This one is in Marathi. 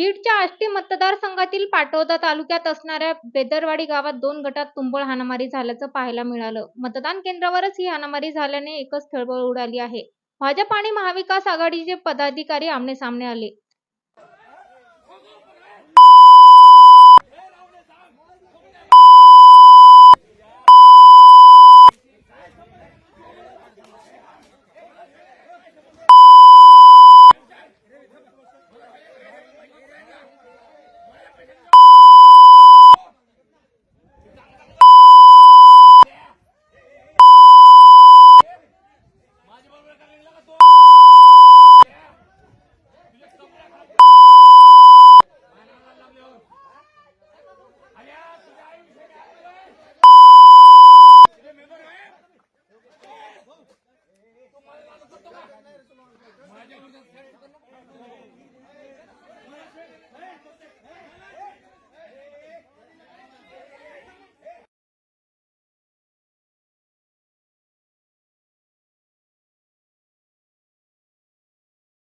बीडच्या आष्टी मतदारसंघातील पाटोदा तालुक्यात असणाऱ्या बेदरवाडी गावात दोन गटात तुंबळ हाणामारी झाल्याचं पाहायला मिळालं. मतदान केंद्रावरच ही हाणामारी झाल्याने एकच खळबळ उडाली आहे. भाजप आणि महाविकास आघाडीचे पदाधिकारी आमने सामने आले.